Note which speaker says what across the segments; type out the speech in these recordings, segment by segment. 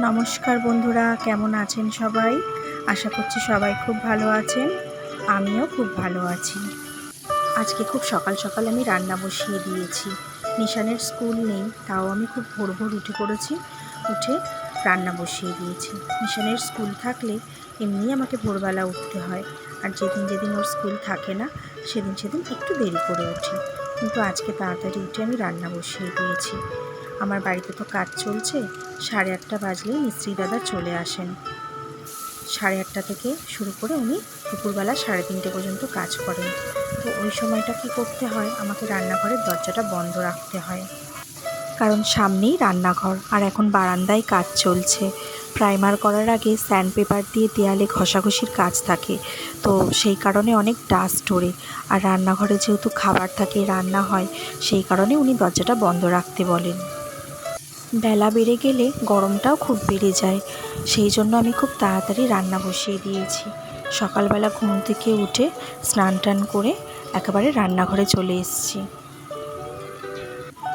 Speaker 1: নমস্কার বন্ধুরা, কেমন আছেন সবাই? আশা করছি সবাই খুব ভালো আছেন, আমিও খুব ভালো আছি। আজকে খুব সকাল সকাল আমি রান্না বসিয়ে দিয়েছি। নিশানের স্কুল নেই, তাও আমি খুব ভোর ভোর উঠে পড়েছি, উঠে রান্না বসিয়ে দিয়েছি। নিশানের স্কুল থাকলে এমনি আমাকে ভোরবেলা উঠতে হয়, আর যেদিন যেদিন ওর স্কুল থাকে না, সেদিন সেদিন একটু দেরি করে উঠি। কিন্তু আজকে তাড়াতাড়ি উঠে আমি রান্না বসিয়ে দিয়েছি। আমার বাড়িতে তো কাজ চলছে, সাড়ে আটটা বাজলেই মিস্ত্রি দাদা চলে আসেন। সাড়ে আটটা থেকে শুরু করে উনি দুপুরবেলা সাড়ে তিনটে পর্যন্ত কাজ করেন। তো ওই সময়টা কি করতে হয়? আমাকে রান্নাঘরের দরজাটা বন্ধ রাখতে হয়। কারণ সামনেই রান্নাঘর, আর এখন বারান্দায় কাজ চলছে। প্রাইমার করার আগে স্যান্ড পেপার দিয়ে দেয়ালে ঘষাঘষির কাজ থাকে। তো সেই কারণে অনেক ডাস্ট ওড়ে। আর রান্নাঘরে যেহেতু খাবার থাকে, রান্না হয়, সেই কারণে উনি দরজাটা বন্ধ রাখতে বলেন। বেলা বেড়ে গেলে গরমটাও খুব বেড়ে যায়। সেই জন্য আমি খুব তাড়াতাড়ি রান্না বসিয়ে দিয়েছি। সকালবেলা ঘুম থেকে উঠে স্নান টান করে একেবারে রান্নাঘরে চলে এসেছি।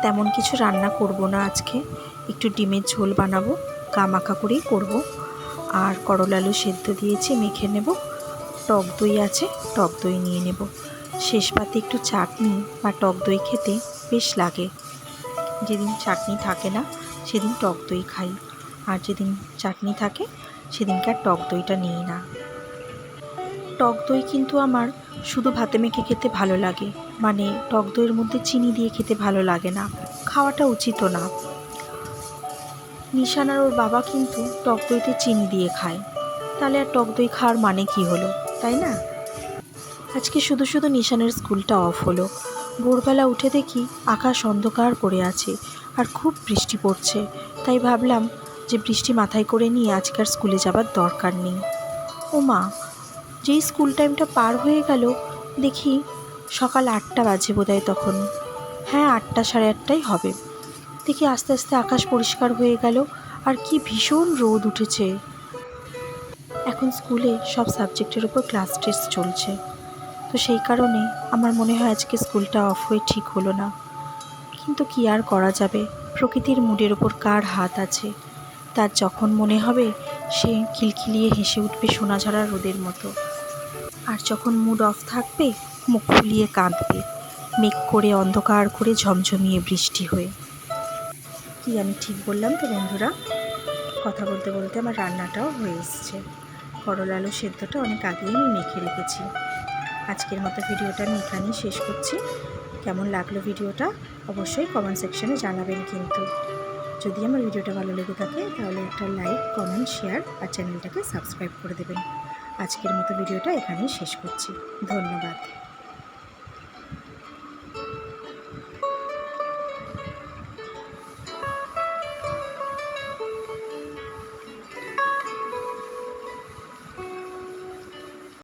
Speaker 1: তেমন কিছু রান্না করব না আজকে। একটু ডিমের ঝোল বানাবো, কামাখা করেই করব। আর করলা আলু সেদ্ধ দিয়েছি, মেখে নেব। টক দই আছে, টক দই নিয়ে নেব। শেষ পাতে একটু চাটনি বা টক দই খেতে বেশ লাগে। যেদিন চাটনি থাকে না, সেদিন টক দই খাই। আর যেদিন চাটনি থাকে সেদিনকে আর টক দইটা নিই না। টক দই কিন্তু আমার শুধু ভাতে মেখে খেতে ভালো লাগে। মানে টক দইয়ের মধ্যে চিনি দিয়ে খেতে ভালো লাগে না। খাওয়াটা উচিতও না। নিশান আর ওর বাবা কিন্তু টক দইতে চিনি দিয়ে খায়। তাহলে আর টক দই খাওয়ার মানে কি হলো, তাই না? আজকে শুধু শুধু নিশানের স্কুলটা অফ হলো। ভোরবেলা উঠে দেখি আকাশ অন্ধকার করে আছে আর খুব বৃষ্টি পড়ছে। তাই ভাবলাম যে বৃষ্টি মাথায় করে নিয়ে আজকার স্কুলে যাবার দরকার নেই। ও মা যেই স্কুল টাইমটা পার হয়ে গেল, দেখি সকাল আটটা বাজে বোধহয় তখন। হ্যাঁ আটটা সাড়ে আটটাই হবে। দেখি আস্তে আস্তে আকাশ পরিষ্কার হয়ে গেল আর কি ভীষণ রোদ উঠেছে। এখন স্কুলে সব সাবজেক্টের উপর ক্লাস টেস্ট চলছে। তো সেই কারণে আমার মনে হয় আজকে স্কুলটা অফ হয়ে ঠিক হলো না। কিন্তু কি আর করা যাবে? প্রকৃতির মুডের ওপর কার হাত আছে? তার যখন মনে হবে, সে খিলখিলিয়ে হেসে উঠবে সোনাঝাড়া রোদের মতো। আর যখন মুড অফ থাকবে, মুখ ফুলিয়ে কাঁদবে, মেঘ করে অন্ধকার করে ঝমঝমিয়ে বৃষ্টি হয়ে। কি আমি ঠিক বললাম তো বন্ধুরা? কথা বলতে বলতে আমার রান্নাটাও হয়ে এসছে। করলা আলু সেদ্ধটা অনেক আগেই আমি মেখে রেখেছি। আজকের মতো ভিডিওটা আমি এখানেই শেষ করছি। কেমন লাগল ভিডিওটা? অবশ্যই কমেন্ট সেকশানে জানাবেন কিন্তু। যদি আমার ভিডিওটা ভালো লেগে থাকে, তাহলে একটা লাইক কমেন্ট শেয়ার আর চ্যানেলটাকে সাবস্ক্রাইব করে দেবেন। আজকের মতো ভিডিওটা এখানেই শেষ করছি। ধন্যবাদ।